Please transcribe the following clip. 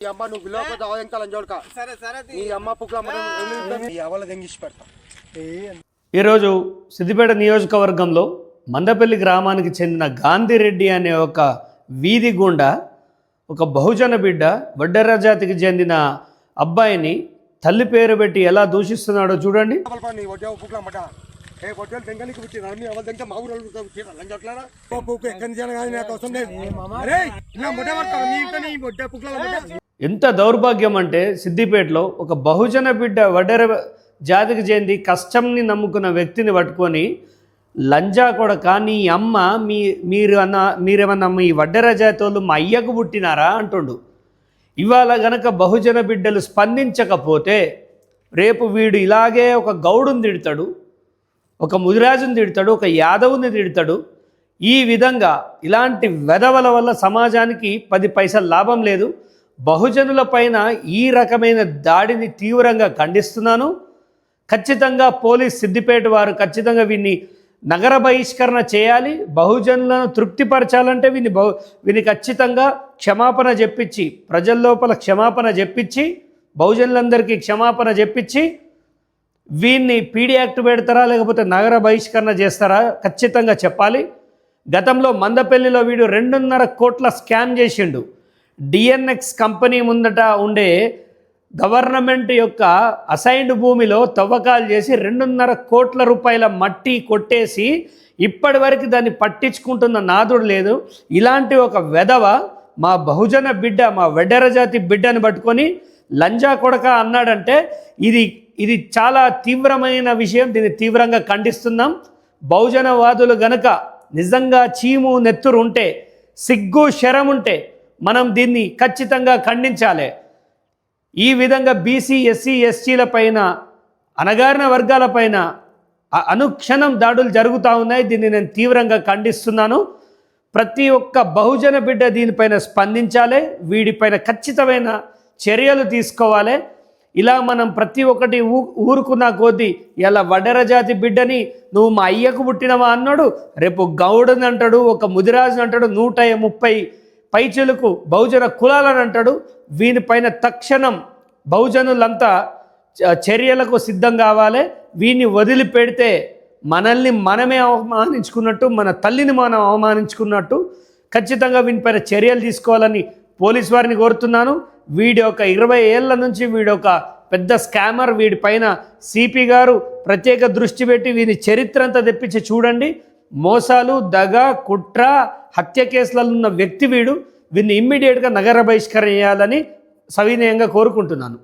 ఈ అమ్మ నువ్వు అవయంకాలం చూడక సరే సరే నీ అమ్మ పుక్కుల నీ అవల దెంగిసి పెడతా. ఈరోజు సిద్దిపేట నియోజకవర్గంలో మందపల్లి గ్రామానికి చెందిన గాంధీరెడ్డి అనే ఒక వీధి గుండా ఒక బహుజన బిడ్డ వడ్డెర్ర జాతికి చెందిన అబ్బాయిని తల్లి పేరు పెట్టి ఎలా దూషిస్తున్నాడో చూడండి. ఏ ఎంత దౌర్భాగ్యం అంటే సిద్దిపేటలో ఒక బహుజన బిడ్డ వడెర జాతికి చెంది కష్టంని నమ్ముకున్న వ్యక్తిని పట్టుకొని లంజా కొడక నీ అమ్మ మీ మీరు అన్న మీరేమన్నా మీ వడ్డెర జాతి వాళ్ళు మా అయ్యకు పుట్టినారా? అంటుండు. ఇవాళ గనక బహుజన బిడ్డలు స్పందించకపోతే రేపు వీడు ఇలాగే ఒక గౌడుని తిడతాడు ఒక ముదిరాజుని తిడతాడు ఒక యాదవుని తిడతాడు. ఈ విధంగా ఇలాంటి వెధవల వల్ల సమాజానికి పది పైసలు లాభం లేదు. బహుజనుల పైన ఈ రకమైన దాడిని తీవ్రంగా ఖండిస్తున్నాను. ఖచ్చితంగా పోలీస్ సిద్దిపేట వారు ఖచ్చితంగా వీన్ని నగర బహిష్కరణ చేయాలి. బహుజనులను తృప్తిపరచాలంటే వీని బహు వీని ఖచ్చితంగా క్షమాపణ చెప్పించి ప్రజల లోపల క్షమాపణ చెప్పించి బహుజనులందరికీ క్షమాపణ చెప్పించి వీన్ని పీడీ యాక్ట్ పెడతారా లేకపోతే నగర బహిష్కరణ చేస్తారా ఖచ్చితంగా చెప్పాలి. గతంలో మందపల్లిలో వీడు రెండున్నర కోట్ల స్కామ్ చేసిండు. డిఎన్ఎక్స్ కంపెనీ ముందట ఉండే గవర్నమెంట్ యొక్క అసైన్డ్ భూమిలో తవ్వకాలు చేసి రెండున్నర కోట్ల రూపాయల మట్టి కొట్టేసి ఇప్పటి వరకు దాన్ని పట్టించుకుంటున్న నాదుడు లేదు. ఇలాంటి ఒక వెధవ మా బహుజన బిడ్డ మా వెడ్డర జాతి బిడ్డను పట్టుకొని లంజా కొడక అన్నాడంటే ఇది ఇది చాలా తీవ్రమైన విషయం. దీన్ని తీవ్రంగా ఖండిస్తున్నాం. బహుజనవాదులు గనక నిజంగా చీము నెత్తురు ఉంటే సిగ్గు శరం ఉంటే మనం దీన్ని ఖచ్చితంగా ఖండించాలి. ఈ విధంగా బీసీ ఎస్సీ ఎస్టీల పైన అణగారిన వర్గాల పైన అనుక్షణం దాడులు జరుగుతూ ఉన్నాయి. దీన్ని నేను తీవ్రంగా ఖండిస్తున్నాను. ప్రతి ఒక్క బహుజన బిడ్డ దీనిపైన స్పందించాలి. వీడిపైన ఖచ్చితమైన చర్యలు తీసుకోవాలి. ఇలా మనం ప్రతి ఒక్కటి ఊ ఊరుకున్న కొద్దీ ఇలా వడ్డెర జాతి బిడ్డని నువ్వు మా అయ్యకు పుట్టినవా అన్నాడు. రేపు గౌడని అంటాడు ఒక ముదిరాజుని అంటాడు. నూట ముప్పై పైచులకు బహుజన కులాలని అంటాడు. వీనిపైన తక్షణం బహుజనులంతా చర్యలకు సిద్ధం కావాలి. వీని వదిలిపెడితే మనల్ని మనమే అవమానించుకున్నట్టు మన తల్లిని మనం అవమానించుకున్నట్టు ఖచ్చితంగా వీనిపైన చర్యలు తీసుకోవాలని పోలీస్ వారిని కోరుతున్నాను. వీడి ఒక ఇరవై ఏళ్ళ నుంచి వీడి ఒక పెద్ద స్కామర్ వీడి పైన సిపి గారు ప్రత్యేక దృష్టి పెట్టి వీని చరిత్ర అంతా తెప్పించి చూడండి. మోసాలు దగ కుట్ర హత్య కేసులలో ఉన్న వ్యక్తి వీడు వీడిని ఇమ్మీడియట్గా నగర బహిష్కరణ చేయాలని సవినయంగా కోరుకుంటున్నాను.